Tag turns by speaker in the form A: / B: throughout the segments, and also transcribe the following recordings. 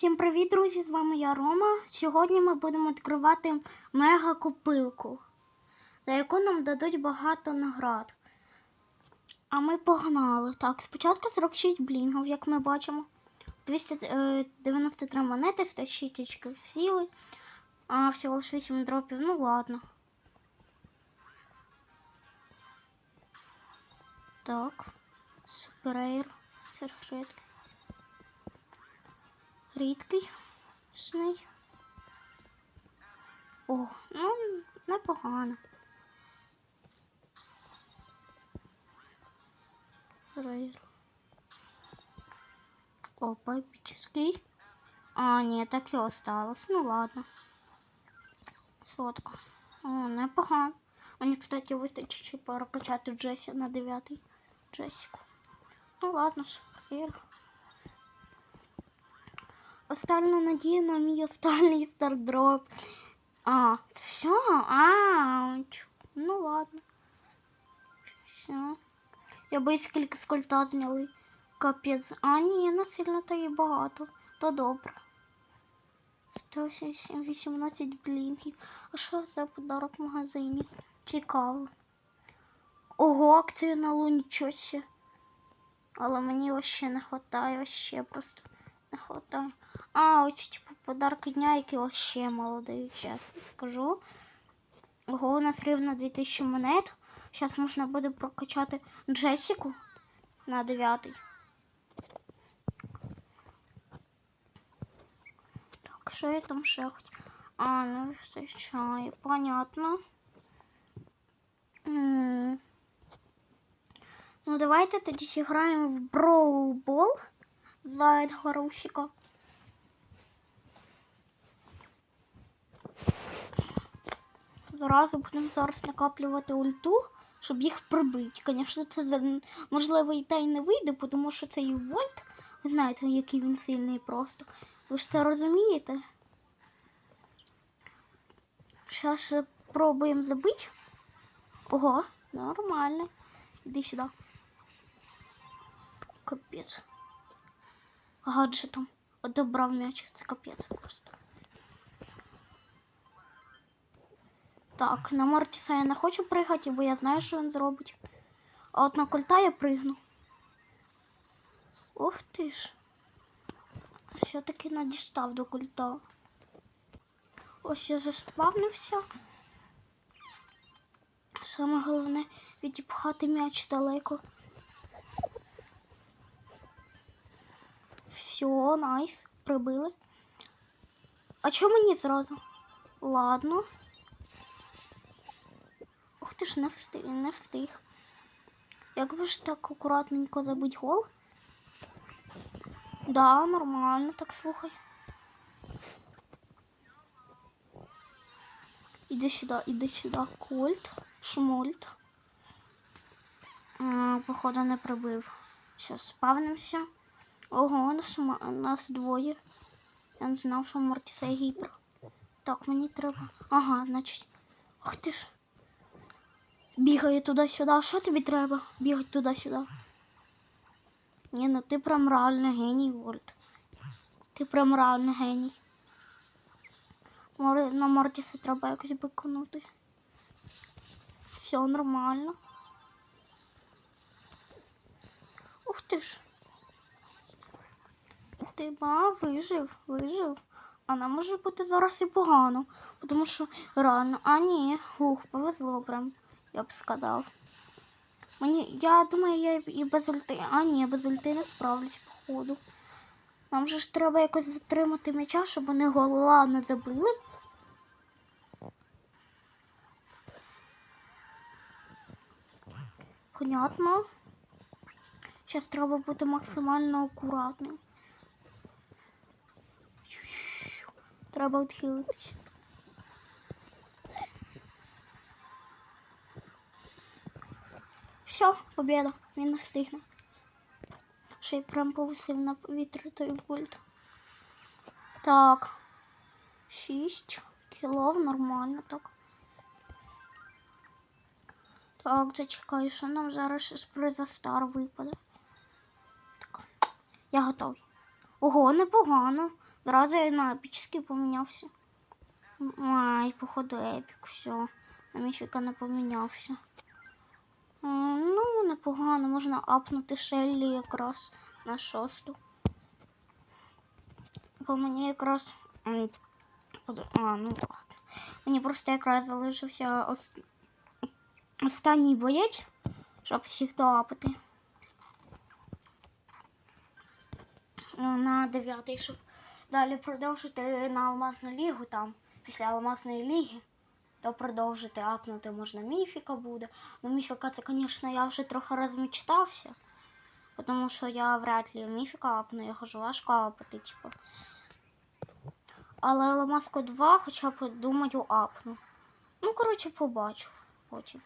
A: Всім привіт, друзі! З вами я Рома. Сьогодні ми будемо відкривати мега копилку, за яку нам дадуть багато наград. А ми погнали. Так, спочатку 46 блінгів, як ми бачимо. 293 монети, 106 очків сіли, а всього лише 8 дропів. Ну ладно. Так. Суперейр. Серхшитки. Рідкий. Сний. О, ну, непогано. Рейр. Опа, эпический. А, ні, так і осталось. Ну ладно. Сотка. О, непогано. Мені, кстати, вистачить ще прокачати Джесі на 9 Джесіку. Ну ладно, супер. Остальна надія на мій останній стардроп. А, це все? Ауч. Ну ладно. Все. Я боюсь, скільки з зняли. Капець. А, ні, не сильно то і багато. То добре. 118 блінків. А що за подарок в магазині? Цікаво. Ого, акцію на луні чосі. Але мені вообще не хватає, вообще просто не хватає. А, ось типу подарки дня, які вообще дають, чесно скажу. Ого, у нас рівно 2000 монет. Зараз можна буде прокачати Джесіку на 9. Так, що я там ще хотів? А, ну вистачає, понятно. М. Ну, давайте тоді зіграємо в Ball за Едгарусіка. Зразу будемо зараз накаплювати ульту, щоб їх прибити. Звісно, це можливо і та й не вийде, тому що цей вольт, ви знаєте, який він сильний просто. Ви ж це розумієте? Зараз пробуємо забити. Ого, нормально. Іди сюди. Капець. Гаджетом. Одобрав м'яч. Це капець просто. Так, на Мортіса я не хочу пригати, бо я знаю, що він зробить. А от на кольта я пригну. Ух ти ж. Все-таки надістав до кольта. Ось я заспавнився. Саме головне відіпхати м'яч далеко. Все, найс, прибили. А чому мені зразу? Ладно. Ти ж не встиг, не встиг. Як ви ж так акуратненько забить гол? Да, нормально, так слухай. Іди сюди, іди сюди. Кольт, шмольт. Походу не прибив. Зараз спавнимося. Ого, нас, нас двоє. Я не знав, що Мортіса є гіпер. Так, мені треба. Ага, значить. Ах ти ж. Бігає туди-сюди. А що тобі треба? Бігати туди-сюди. Ні, ну ти прям реально геній, Вольт. Ти прям реально геній. На Мортіса треба якось виконати. Все нормально. Ух ти ж. Ти ба, вижив, вижив. А нам може бути зараз і погано, тому що реально, а ні, ух, повезло прям, я б сказав. Мені, я думаю, я і- без ульти. А ні, без ульти не справлюсь, походу. Нам же ж треба якось затримати м'яча, щоб вони гола не забили. Понятно. Зараз треба бути максимально акуратним. Треба відхилитись. Все, побіда. Він не встигне. Ще й прям повисив на повітря той вольт. Так. 6 кілов, нормально так. Так, зачекай, що нам зараз з приза стар випаде. Так. Я готовий. Ого, непогано. Зразу я на епічний помінявся. Ай, походу епік, все. На міфіка не помінявся. М, Ну, непогано, можна апнути Шеллі якраз на шосту. Бо мені якраз. А, ну ладно. Мені просто якраз залишився ос... останній боєць, щоб всіх доапати. Ну, На дев'ятий, щоб далі продовжити на Алмазну лігу там, після Алмазної ліги, то продовжити апнути можна міфіка буде. Ну, міфіка це, звісно, я вже трохи розмічтався. Тому що я вряд ли міфіка апну, я хожу важко апати, типу. Але Ламаску 2 хоча б думаю апну. Ну, коротше, побачу потім.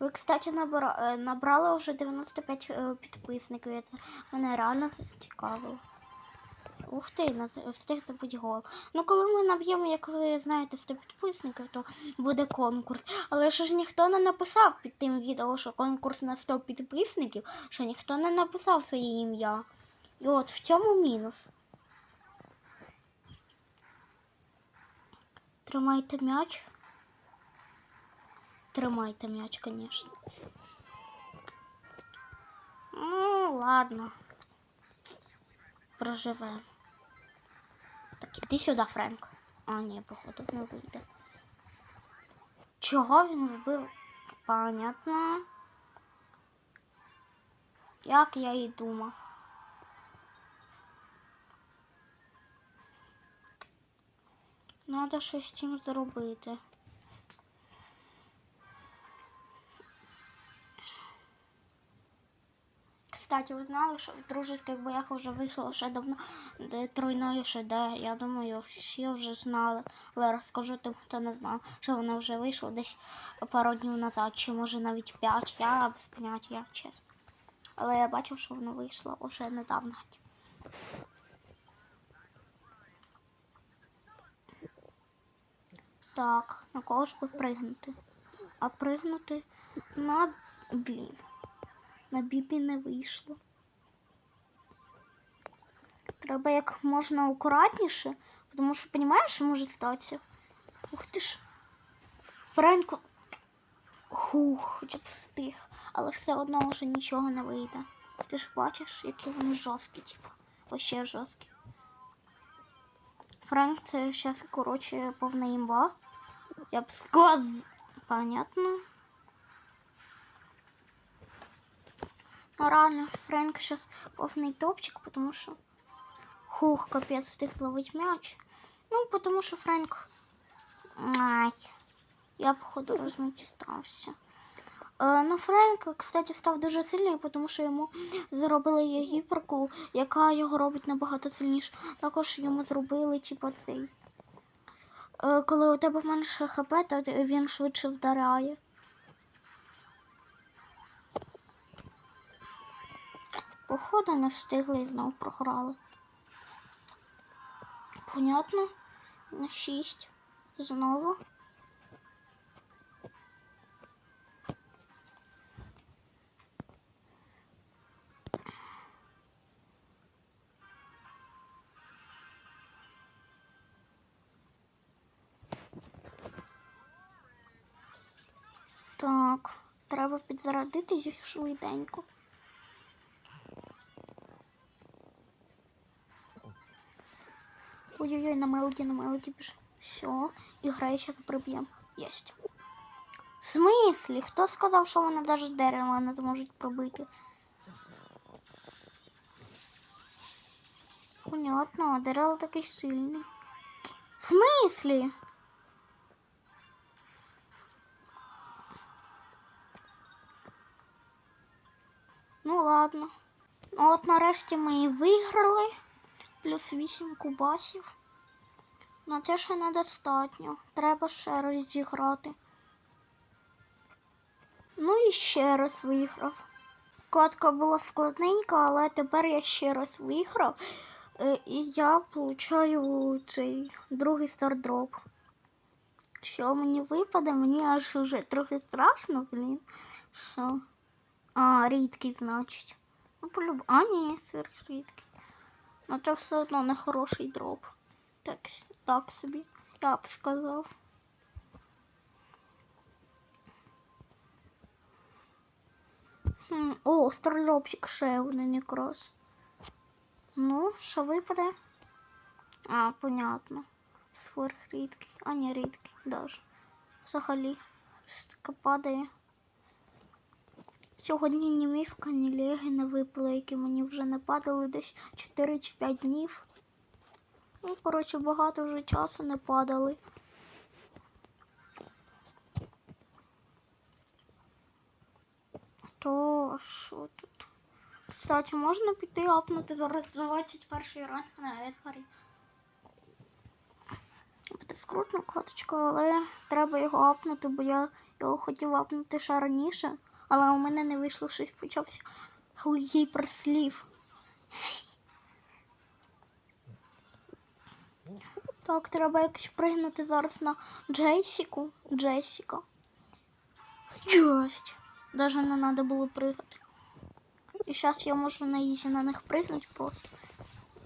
A: Ви, кстати, набра... е, набрали вже 95 е, підписників. Це мене реально цікавило. Ух ти, встиг забути гол. Ну, коли ми наб'ємо, як ви знаєте, 100 підписників, то буде конкурс. Але ще ж ніхто не написав під тим відео, що конкурс на 100 підписників, що ніхто не написав своє ім'я. І от в цьому мінус. Тримайте м'яч. Тримайте м'яч, звісно. Ну, ладно. Проживемо. Так, іди сюди, Френк. А, ні, походу, не вийде. Чого він вбив? Понятно. Як я і думав. Надо щось з цим зробити. Кстати, ви знали, що в дружеських боях вже вийшло ще давно де тройної ШД. Я думаю, всі вже знали. Але розкажу тим, хто не знав, що воно вже вийшло десь пару днів назад, чи може навіть п'ять. Я без поняття, чесно. Але я бачив, що воно вийшло вже недавно. Так, на кого ж би пригнути? А пригнути на блін. На бібі не вийшло. Треба як можна акуратніше, тому що розумієш, може статися. Ух ти ж. Френко. Хух, хоча б встиг, але все одно вже нічого не вийде. Ти ж бачиш, які вони жорсткі, типу. Вообще жорсткі. Френк це зараз, коротше, повна імба. Я б сказав. Понятно. Реально, Френк сейчас повний топчик, потому что... Хух, капец, встиг зловить мяч. Ну, потому что Френк... Ай, я, походу, розмечтався. Е, ну, Френк, кстати, став дуже сильний, тому що йому зробили гіперку, яка його робить набагато сильніше. Також йому зробили, типу, цей. Е, коли у тебе менше хп, то він швидше вдаряє. Походу не встигли і знов програли. Понятно? На 6. Знову. Так, треба підзарядитися швиденько. Ой-ой-ой, на мелоді, на мелоді біж. Все, іграє зараз приб'єм. Єсть. В смислі? Хто сказав, що вони навіть дерева не зможуть пробити? Понятно, дерево такий сильний. В смислі? Ну ладно. Ну от нарешті ми і виграли. Плюс 8 кубасів. На це ще недостатньо. Треба ще раз зіграти. Ну і ще раз виграв. Катка була складненька, але тепер я ще раз виграв. Е, І я получаю цей другий стардроп. Що мені випаде, мені аж уже трохи страшно, блін. Що? А, рідкий, значить. Ну, полюб... А, ні, сверхрідкий. Ну, це все одно не хороший дроп. Так, так собі, я б сказав. О, стардропчик ще один якраз. Ну, що випаде? А, понятно. Сверхрідкий. А, не рідкий даже. Взагалі. Щось таке падає. Сьогодні ні мівка, ні леги не випали, які мені вже не падали десь 4 чи 5 днів. Ну, коротше, багато вже часу не падали. То що тут? Кстати, можна піти апнути зараз 21 ранг на Едгарі. Буде скрутна каточка, але треба його апнути, бо я його хотів апнути ще раніше, але у мене не вийшло щось почався гіперслів. Так, треба якось пригнути зараз на Джейсіку. Джесіка. Єсть. Даже не треба було пригати. І зараз я можу на ізі на них пригнути просто.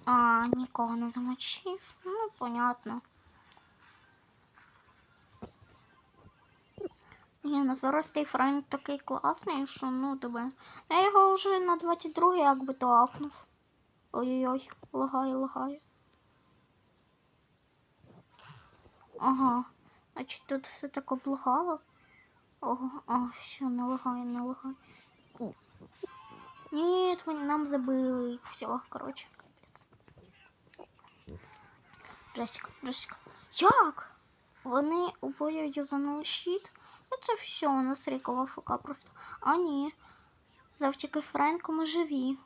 A: А, нікого не замочив. Ну, понятно. Ні, ну зараз цей фрейм такий класний, що ну тебе. Я його вже на 22 як би то апнув. Ой-ой-ой, лагає, лагає. Ага, значить тут все так облагало. Ого, а, все, не лагає, не лагає. Ні, нам забили їх. Все, коротше, капець. Джесіка, Джесіка. Як? Вони обоє юзанули щит? Ну це все, у нас рікова фука просто. А ні. Завдяки Френку ми живі.